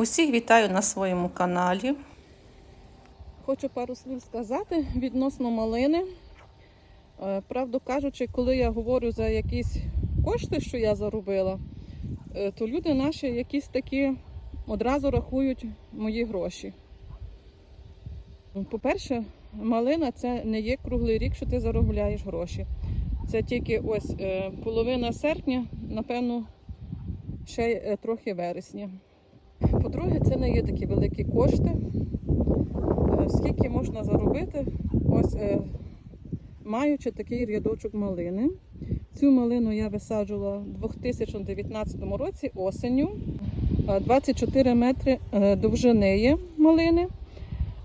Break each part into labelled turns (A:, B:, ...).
A: Усіх вітаю на своєму каналі.
B: Хочу пару слів сказати відносно малини. Е, Правду кажучи, коли я говорю за якісь кошти, що я заробила, е, то люди наші якісь такі одразу рахують мої гроші. По-перше, малина це не є круглий рік, що ти заробляєш гроші. Це тільки ось е, половина серпня, напевно, ще трохи вересня. По-друге, це не є такі великі кошти. Е, Скільки можна заробити, ось е, маючи такий рядочок малини. Цю малину я висаджувала в 2019 році осенню. Е, 24 метри е, довжини є малини.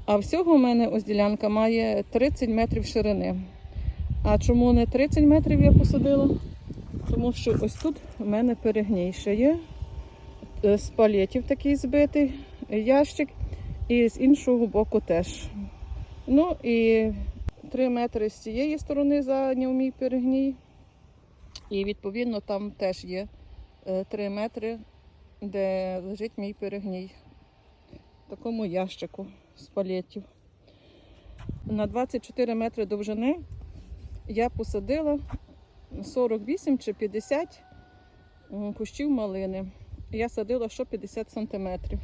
B: А всього в мене ось ділянка має 30 метрів ширини. А чому не 30 метрів я посадила? Тому що ось тут в мене перегній є. Е, З палетів такий збитий ящик. І з іншого боку теж. Ну і 3 метри з цієї сторони зайняв мій перегній. І відповідно там теж є 3 метри, де лежить мій перегній. В такому ящику з палетів. На 24 метри довжини я посадила 48 чи 50 кущів малини. Я садила що 50 сантиметрів.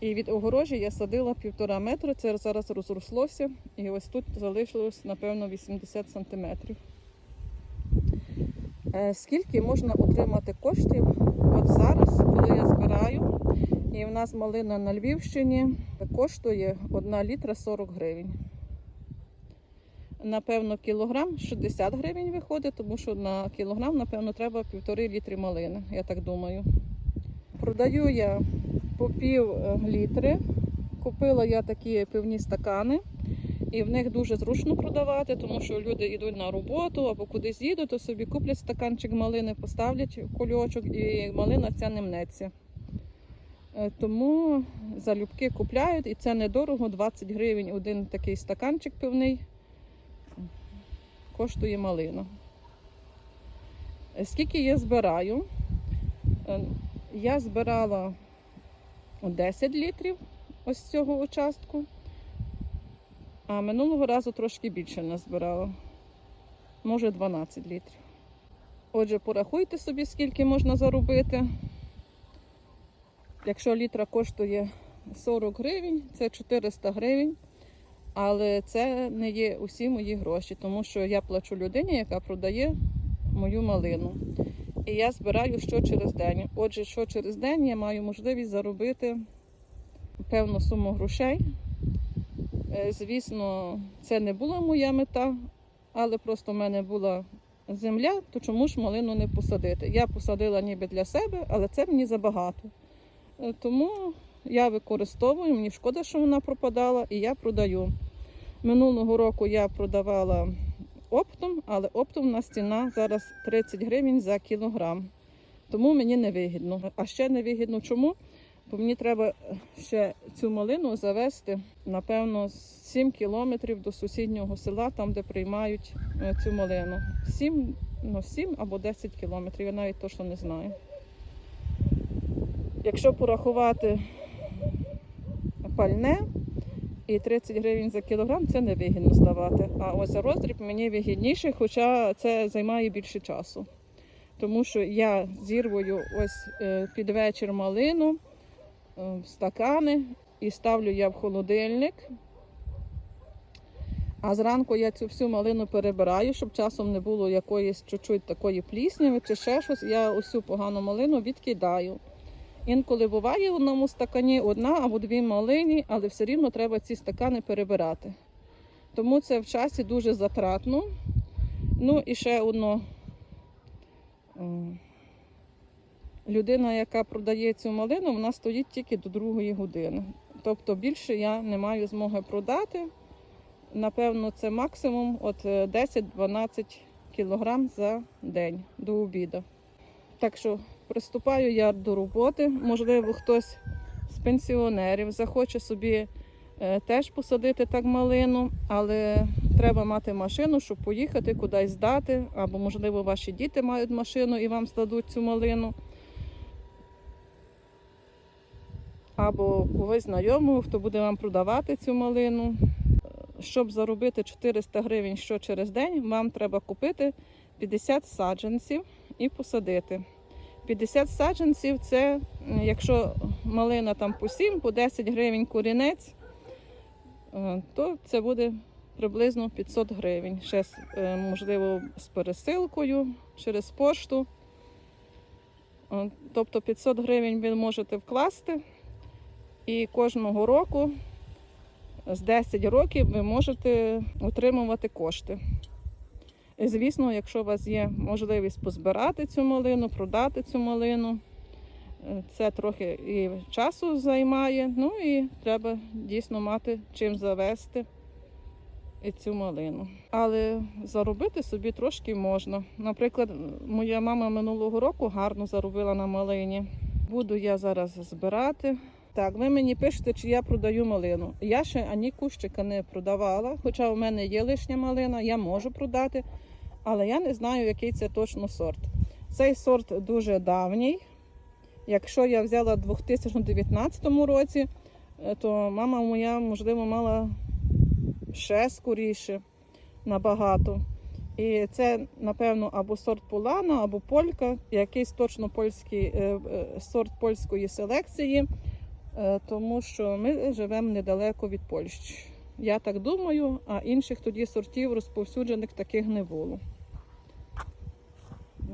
B: І від огорожі я садила півтора метра, це зараз розрослося, і ось тут залишилось, напевно, 80 сантиметрів. Е, Скільки можна отримати коштів? От зараз, коли я збираю, і в нас малина на Львівщині коштує 1 літра 40 гривень. Напевно, кілограм 60 гривень виходить, тому що на кілограм, напевно, треба півтори літри малини, я так думаю. Продаю я по пів е, літри. Купила я такі пивні стакани, і в них дуже зручно продавати, тому що люди йдуть на роботу або кудись їдуть, то собі куплять стаканчик малини, поставлять кульочок і малина ця не мнеться. Е, Тому залюбки купляють, і це недорого, 20 гривень один такий стаканчик пивний коштує малина. Е, Скільки я збираю? Я збирала 10 літрів ось цього участку, а минулого разу трошки більше назбирала. Може 12 літрів. Отже, порахуйте собі, скільки можна заробити. Якщо літра коштує 40 гривень, це 400 гривень. Але це не є усі мої гроші, тому що я плачу людині, яка продає мою малину. І я збираю що через день. Отже, що через день я маю можливість заробити певну суму грошей. Е, Звісно, це не була моя мета, але просто в мене була земля, то чому ж малину не посадити? Я посадила ніби для себе, але це мені забагато. Е, Тому я використовую, мені шкода, що вона пропадала, і я продаю. Минулого року я продавала оптом, але оптовна ціна зараз 30 гривень за кілограм. Тому мені не вигідно. А ще не вигідно чому? Бо мені треба ще цю малину завести, напевно, 7 кілометрів до сусіднього села, там, де приймають е, цю малину. 7, ну, 7 або 10 кілометрів, я навіть точно не знаю. Якщо порахувати пальне і 30 гривень за кілограм, це не вигідно здавати. А ось за роздріб мені вигідніше, хоча це займає більше часу. Тому що я зірвую ось е, під вечір малину е, в стакани і ставлю я в холодильник. А зранку я цю всю малину перебираю, щоб часом не було якоїсь чуть-чуть такої плісняви чи ще щось. Я усю погану малину відкидаю. Інколи буває в одному стакані одна або дві малині, але все рівно треба ці стакани перебирати. Тому це в часі дуже затратно. Ну і ще одно. Людина, яка продає цю малину, вона стоїть тільки до другої години. Тобто більше я не маю змоги продати. Напевно, це максимум от е, 10-12 кілограм за день до обіду. Так що приступаю я до роботи. Можливо, хтось з пенсіонерів захоче собі е, теж посадити так малину, але треба мати машину, щоб поїхати кудись здати, або, можливо, ваші діти мають машину і вам здадуть цю малину. або когось знайомого, хто буде вам продавати цю малину. Щоб заробити 400 гривень що через день, вам треба купити 50 саджанців і посадити. 50 саджанців це, якщо малина там по 7, по 10 гривень корінець, е, то це буде приблизно 500 гривень. Ще, е, можливо, з пересилкою через пошту. Е, Тобто 500 гривень ви можете вкласти, і кожного року з 10 років ви можете отримувати кошти. Звісно, якщо у вас є можливість позбирати цю малину, продати цю малину, е, це трохи і часу займає, ну і треба дійсно мати чим завести і цю малину. Але заробити собі трошки можна. Наприклад, моя мама минулого року гарно заробила на малині. Буду я зараз збирати. Так, ви мені пишете, чи я продаю малину. Я ще ані кущика не продавала, хоча у мене є лишня малина, я можу продати, але я не знаю, який це точно сорт. Цей сорт дуже давній. Якщо я взяла в 2019 році, е, то мама моя, можливо, мала ще скоріше набагато. І це, напевно, або сорт Полана, або Полька, якийсь точно польський е, е, сорт польської селекції, тому що ми живемо недалеко від Польщі. Я так думаю, а інших тоді сортів розповсюджених таких не було.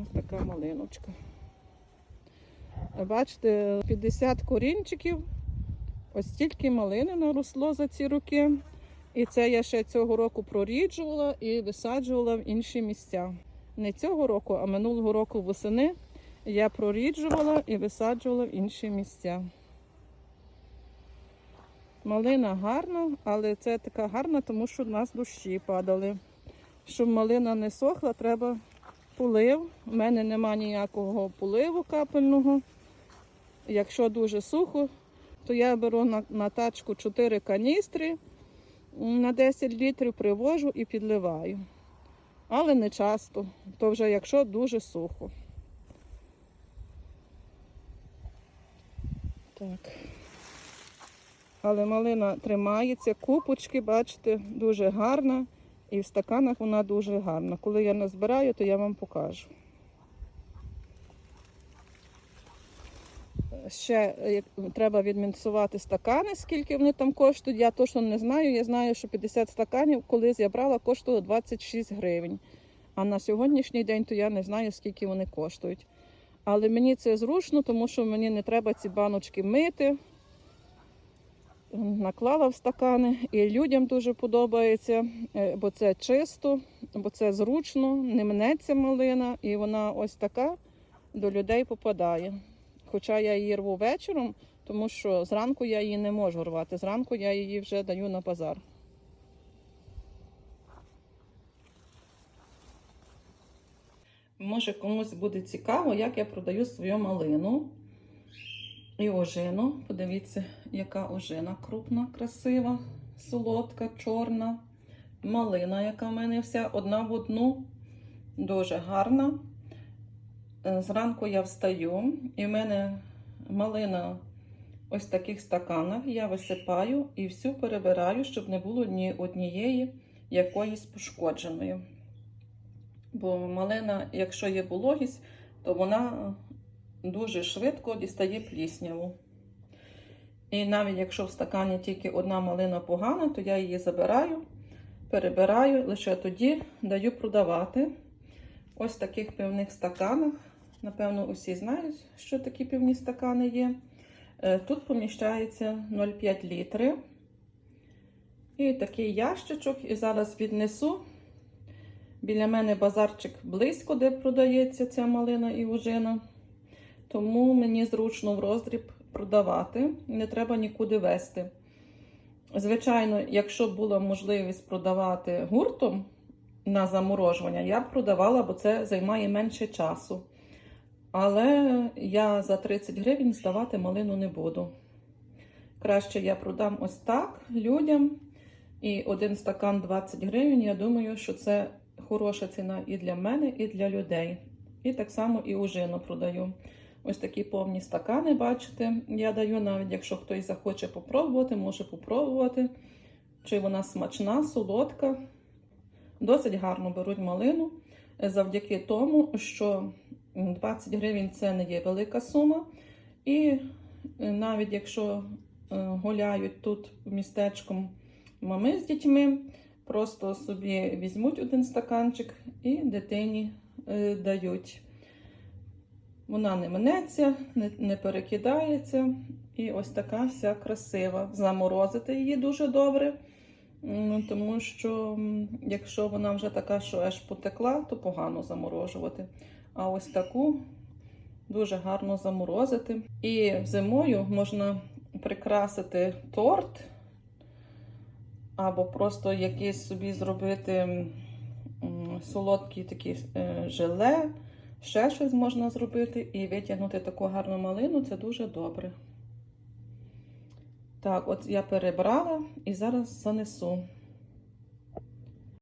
B: Ось така малиночка. Бачите, 50 корінчиків. Ось стільки малини наросло за ці роки. І це я ще цього року проріджувала і висаджувала в інші місця. Не цього року, а минулого року восени я проріджувала і висаджувала в інші місця. Малина гарна, але це така гарна, тому що в нас дощі падали. Щоб малина не сохла, треба полив. У мене нема ніякого поливу капельного. Якщо дуже сухо, то я беру на, на тачку 4 каністри на 10 літрів, привожу і підливаю. Але не часто, то вже якщо дуже сухо. Так. Але малина тримається, купочки, бачите, дуже гарна. І в стаканах вона дуже гарна. Коли я назбираю, то я вам покажу. Ще треба відмінсувати стакани, скільки вони там коштують. Я точно не знаю. Я знаю, що 50 стаканів, колись я брала, коштувало 26 гривень. А на сьогоднішній день то я не знаю, скільки вони коштують. Але мені це зручно, тому що мені не треба ці баночки мити. Наклала в стакани, і людям дуже подобається, е, бо це чисто, бо це зручно, не мнеться малина, і вона ось така до людей попадає. Хоча я її рву вечором, тому що зранку я її не можу рвати. Зранку я її вже даю на базар. Може комусь буде цікаво, як я продаю свою малину і ожину. Подивіться, яка ожина крупна, красива, солодка, чорна. Малина, яка в мене вся одна в одну, дуже гарна. Е, Зранку я встаю, і в мене малина ось в таких стаканах. Я висипаю і всю перебираю, щоб не було ні однієї якоїсь пошкодженої. Бо малина, якщо є вологість, то вона дуже швидко дістає плісняву. І навіть якщо в стакані тільки одна малина погана, то я її забираю, перебираю, лише тоді даю продавати. Ось в таких пивних стаканах. Напевно, усі знають, що такі пивні стакани є. Е, Тут поміщається 0,5 літри. І такий ящичок. І зараз віднесу. Біля мене базарчик близько, де продається ця малина і ужина. Тому мені зручно в роздріб продавати, не треба нікуди вести. Звичайно, якщо була можливість продавати гуртом на заморожування, я б продавала, бо це займає менше часу. Але я за 30 гривень здавати малину не буду. Краще я продам ось так людям. І один стакан 20 гривень. Я думаю, що це хороша ціна і для мене, і для людей. І так само і ужину продаю. Ось такі повні стакани, бачите. Я даю навіть, якщо хтось захоче попробувати, може попробувати. Чи вона смачна, солодка. Досить гарно беруть малину завдяки тому, що 20 гривень це не є велика сума. І е, навіть якщо е, гуляють тут містечком мами з дітьми, просто собі візьмуть один стаканчик і дитині е, дають. Вона не минеться, не, не перекидається. І ось така вся красива. Заморозити її дуже добре. Тому що якщо вона вже така, що аж потекла, то погано заморожувати. А ось таку дуже гарно заморозити. І зимою можна прикрасити торт, або просто якийсь собі зробити м, солодкі такі е, желе, ще щось можна зробити і витягнути таку гарну малину це дуже добре. Так, от я перебрала і зараз занесу.